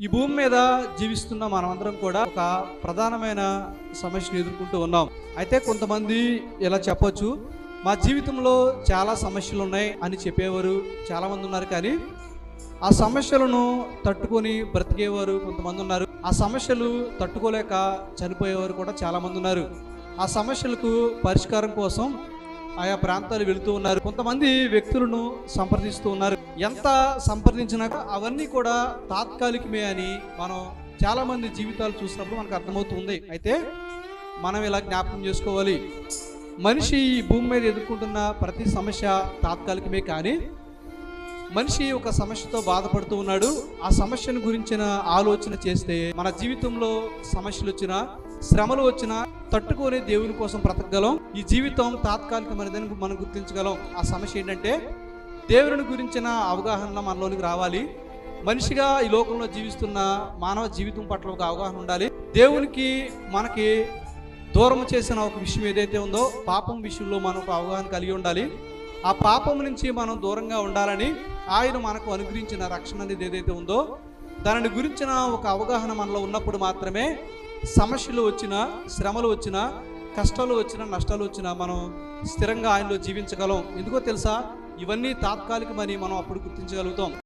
ఈ భూమి మీద జీవిస్తున్న మనమందరం కూడా ఒక ప్రధానమైన సమస్యను ఎదుర్కొంటూ ఉన్నాం. అయితే కొంతమంది ఇలా చెప్పొచ్చు మా జీవితంలో చాలా సమస్యలు ఉన్నాయి అని చెప్పేవారు చాలామంది ఉన్నారు కానీ ఆ సమస్యలను తట్టుకొని బ్రతికేవారు కొంతమంది ఉన్నారు. ఆ సమస్యలు తట్టుకోలేక చనిపోయేవారు కూడా చాలామంది ఉన్నారు. ఆ సమస్యలకు పరిష్కారం కోసం ఆయా ప్రాంతాలు వెళుతూ ఉన్నారు. కొంతమంది వ్యక్తులను సంప్రదిస్తూ ఉన్నారు. ఎంత సంప్రదించినా అవన్నీ కూడా తాత్కాలికమే అని మనం చాలా మంది జీవితాలు చూసినప్పుడు మనకు అర్థమవుతుంది. అయితే మనం ఇలా జ్ఞాపకం చేసుకోవాలి? మనిషి ఈ భూమి మీద ఎదుర్కొంటున్న ప్రతి సమస్య తాత్కాలికమే కానీ మనిషి ఒక సమస్యతో బాధపడుతూ ఉన్నాడు. ఆ సమస్యను గురించిన ఆలోచన చేస్తే మన జీవితంలో సమస్యలు వచ్చినా శ్రమలు వచ్చినా తట్టుకొని దేవుని కోసం బ్రతకగలం. ఈ జీవితం తాత్కాలికమైనదని మనం గుర్తించగలం. ఆ సమస్య ఏంటంటే దేవుని గురించిన అవగాహన మనలోనికి రావాలి. మనిషిగా ఈ లోకంలో జీవిస్తున్న మానవ జీవితం పట్ల ఒక అవగాహన ఉండాలి. దేవునికి మనకి దూరం చేసిన ఒక విషయం ఏదైతే ఉందో పాపం విషయంలో మనం ఒక అవగాహన కలిగి ఉండాలి. ఆ పాపం నుంచి మనం దూరంగా ఉండాలని ఆయన మనకు అనుగ్రహించిన రక్షణ అనేది ఏదైతే ఉందో దానిని గురించిన ఒక అవగాహన మనలో ఉన్నప్పుడు మాత్రమే సమస్యలు వచ్చినా శ్రమలు వచ్చినా కష్టాలు వచ్చినా నష్టాలు వచ్చినా మనం స్థిరంగా ఆయనలో జీవించగలం. ఎందుకో తెలుసా? ఇవన్నీ తాత్కాలికమని మనం అప్పుడు గుర్తించగలుగుతాం.